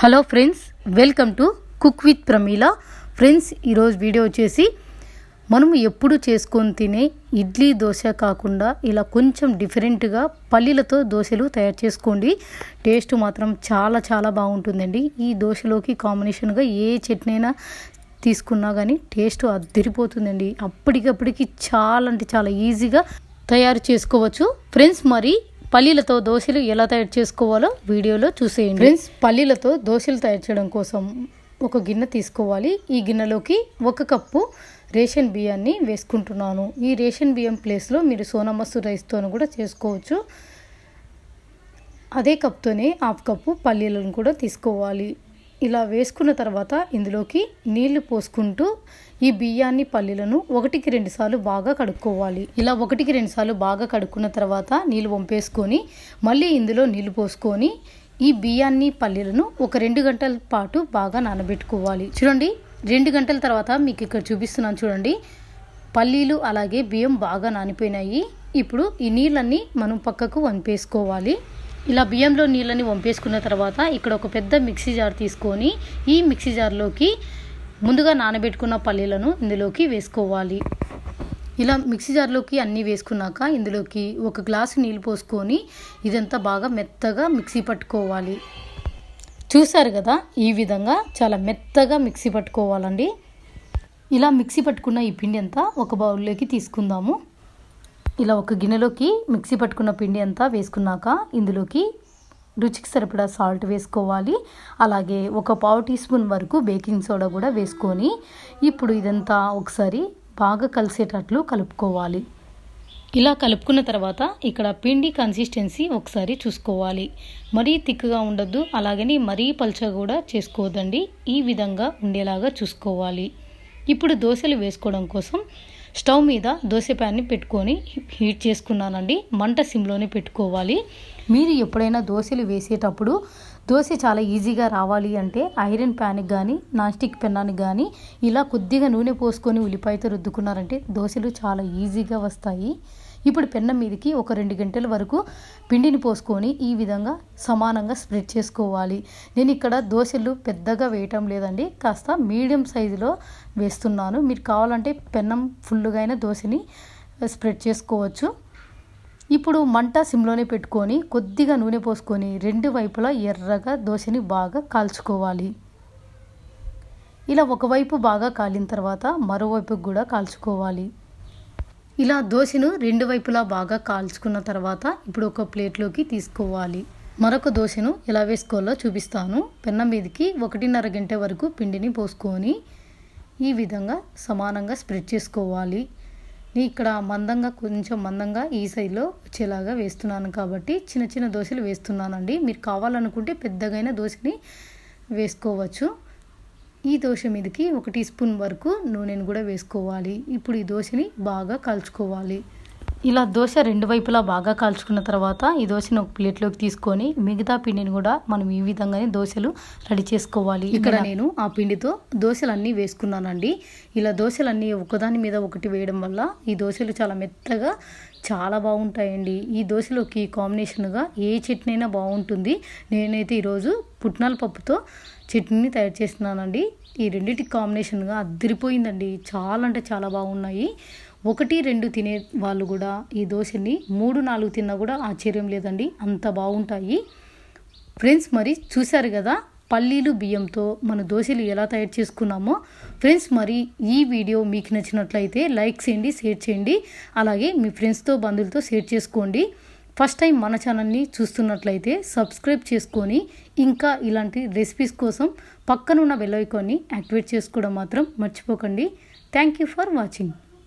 Hello friends welcome to cook with Pramila. Friends ఈరోజు video వచ్చేసి మనం ఎప్పుడు చేసుకొని తినే ఇడ్లీ దోశ కాకుండా ఇలా కొంచెం డిఫరెంట్గా పల్లీలతో దోశలు తయారు చేసుకోండి. టేస్ట్ మాత్రం చాలా చాలా బాగుంటుందండి. ఈ దోశలోకి కాంబినేషన్గా ఏ చట్నీ అయినా తీసుకున్నా కానీ టేస్ట్ అదిరిపోతుందండి. అప్పటికప్పటికి చాలా అంటే చాలా ఈజీగా తయారు చేసుకోవచ్చు. ఫ్రెండ్స్ మరి పల్లీలతో దోశలు ఎలా తయారు చేసుకోవాలో వీడియోలో చూసేయండి. ఫ్రెండ్స్ పల్లీలతో దోశలు తయారు చేయడం కోసం ఒక గిన్నె తీసుకోవాలి. ఈ గిన్నెలోకి ఒక కప్పు రేషన్ బియ్యాన్ని వేసుకుంటున్నాను. ఈ రేషన్ బియ్యం ప్లేస్లో మీరు సోనా మసూర్ రైస్తో కూడా చేసుకోవచ్చు. అదే కప్తోనే హాఫ్ కప్పు పల్లీలను కూడా తీసుకోవాలి. ఇలా వేసుకున్న తర్వాత ఇందులోకి నీళ్ళు పోసుకుంటూ ఈ బియ్యాన్ని పల్లీలను ఒకటికి రెండు సార్లు బాగా కడుక్కోవాలి. ఇలా ఒకటికి రెండు సార్లు బాగా కడుక్కున్న తర్వాత నీళ్ళు వంపేసుకొని మళ్ళీ ఇందులో నీళ్ళు పోసుకొని ఈ బియ్యాన్ని పల్లీలను ఒక రెండు గంటల పాటు బాగా నానబెట్టుకోవాలి. చూడండి రెండు గంటల తర్వాత మీకు ఇక్కడ చూపిస్తున్నాను చూడండి. పల్లీలు అలాగే బియ్యం బాగా నానిపోయినాయి. ఇప్పుడు ఈ నీళ్ళన్నీ మనం పక్కకు వంపేసుకోవాలి. ఇలా బియ్యంలో నీళ్ళని వంపేసుకున్న తర్వాత ఇక్కడ ఒక పెద్ద మిక్సీ జార్ తీసుకొని ఈ మిక్సీ జార్లోకి ముందుగా నానబెట్టుకున్న పల్లీలను ఇందులోకి వేసుకోవాలి. ఇలా మిక్సీ జార్లోకి అన్నీ వేసుకున్నాక ఇందులోకి ఒక గ్లాసు నీళ్ళు పోసుకొని ఇదంతా బాగా మెత్తగా మిక్సీ పట్టుకోవాలి. చూసారు కదా ఈ విధంగా చాలా మెత్తగా మిక్సీ పట్టుకోవాలండి. ఇలా మిక్సీ పట్టుకున్న ఈ పిండి అంతా ఒక బౌల్లోకి తీసుకుందాము. ఇలా ఒక గిన్నెలోకి మిక్సీ పట్టుకున్న పిండి అంతా వేసుకున్నాక ఇందులోకి రుచికి సరిపడా సాల్ట్ వేసుకోవాలి. అలాగే ఒక పావు టీ స్పూన్ వరకు బేకింగ్ సోడా కూడా వేసుకొని ఇప్పుడు ఇదంతా ఒకసారి బాగా కలిసేటట్లు కలుపుకోవాలి. ఇలా కలుపుకున్న తర్వాత ఇక్కడ పిండి కన్సిస్టెన్సీ ఒకసారి చూసుకోవాలి. మరీ తిక్కుగా ఉండొద్దు అలాగని మరీ పల్చగా కూడా చేసుకోవద్దండి. ఈ విధంగా ఉండేలాగా చూసుకోవాలి. ఇప్పుడు దోశలు వేసుకోవడం కోసం స్టవ్ మీద దోశ ప్యాన్ని పెట్టుకొని హీట్ చేసుకున్నానండి. మంట సిమ్లోనే పెట్టుకోవాలి. మీరు ఎప్పుడైనా దోశలు వేసేటప్పుడు దోశ చాలా ఈజీగా రావాలి అంటే ఐరన్ ప్యాన్కి కానీ నాన్ స్టిక్ పెన్నానికి కానీ ఇలా కొద్దిగా నూనె పోసుకొని ఉల్లిపాయతో రుద్దుకున్నారంటే దోశలు చాలా ఈజీగా వస్తాయి. ఇప్పుడు పెన్నం మీదకి ఒక రెండు గంటల వరకు పిండిని పోసుకొని ఈ విధంగా సమానంగా స్ప్రెడ్ చేసుకోవాలి. నేను ఇక్కడ దోశలు పెద్దగా వేయటం లేదండి కాస్త మీడియం సైజులో వేస్తున్నాను. మీరు కావాలంటే పెన్నం ఫుల్గా అయిన దోశని స్ప్రెడ్ చేసుకోవచ్చు. ఇప్పుడు మంట సిమ్లోనే పెట్టుకొని కొద్దిగా నూనె పోసుకొని రెండు వైపులా ఎర్రగా దోశని బాగా కాల్చుకోవాలి. ఇలా ఒకవైపు బాగా కాలిన తర్వాత మరోవైపు కూడా కాల్చుకోవాలి. ఇలా దోశను రెండు వైపులా బాగా కాల్చుకున్న తర్వాత ఇప్పుడు ఒక ప్లేట్లోకి తీసుకోవాలి. మరొక దోశను ఎలా వేసుకోవాలో చూపిస్తాను. పెన్నం మీదకి ఒకటిన్నర గంట వరకు పిండిని పోసుకొని ఈ విధంగా సమానంగా స్ప్రెడ్ చేసుకోవాలి. నేను ఇక్కడ మందంగా కొంచెం మందంగా ఈ సైడ్లో వచ్చేలాగా వేస్తున్నాను కాబట్టి చిన్న చిన్న దోశలు వేస్తున్నానండి. మీరు కావాలనుకుంటే పెద్దగైన దోశని వేసుకోవచ్చు. ఈ దోశ మీదకి ఒక టీ స్పూన్ వరకు నూనెను కూడా వేసుకోవాలి. ఇప్పుడు ఈ దోశని బాగా కాల్చుకోవాలి. ఇలా దోశ రెండు వైపులా బాగా కాల్చుకున్న తర్వాత ఈ దోశను ఒక ప్లేట్లోకి తీసుకొని మిగతా పిండిని కూడా మనం ఈ విధంగానే దోశలు రెడీ చేసుకోవాలి. ఇక్కడ నేను ఆ పిండితో దోశలన్నీ వేసుకున్నానండి. ఇలా దోశలన్నీ ఒకదాని మీద ఒకటి వేయడం వల్ల ఈ దోశలు చాలా మెత్తగా చాలా బాగుంటాయండి. ఈ దోశలోకి కాంబినేషన్గా ఏ చట్నీ అయినా బాగుంటుంది. నేనైతే ఈరోజు పుట్నాల పప్పుతో చట్నీని తయారు చేస్తున్నానండి. ఈ రెండింటి కాంబినేషన్గా అద్దరిపోయిందండి చాలా అంటే చాలా బాగున్నాయి. ఒకటి రెండు తినే వాళ్ళు కూడా ఈ దోశని మూడు నాలుగు తిన్నా కూడా ఆశ్చర్యం లేదండి. అంత బాగుంటాయి. ఫ్రెండ్స్ మరి చూశారు కదా పల్లీలు బియ్యంతో మన దోశలు ఎలా తయారు చేసుకున్నామో. ఫ్రెండ్స్ మరి ఈ వీడియో మీకు నచ్చినట్లయితే లైక్ చేయండి షేర్ చేయండి. అలాగే మీ ఫ్రెండ్స్తో బంధువులతో షేర్ చేసుకోండి. ఫస్ట్ టైం మన ఛానల్ని చూస్తున్నట్లయితే సబ్స్క్రైబ్ చేసుకొని ఇంకా ఇలాంటి రెసిపీస్ కోసం పక్కనున్న బెల్ ఐకాన్ని యాక్టివేట్ చేసుకోవడం మాత్రం మర్చిపోకండి. Thank you for watching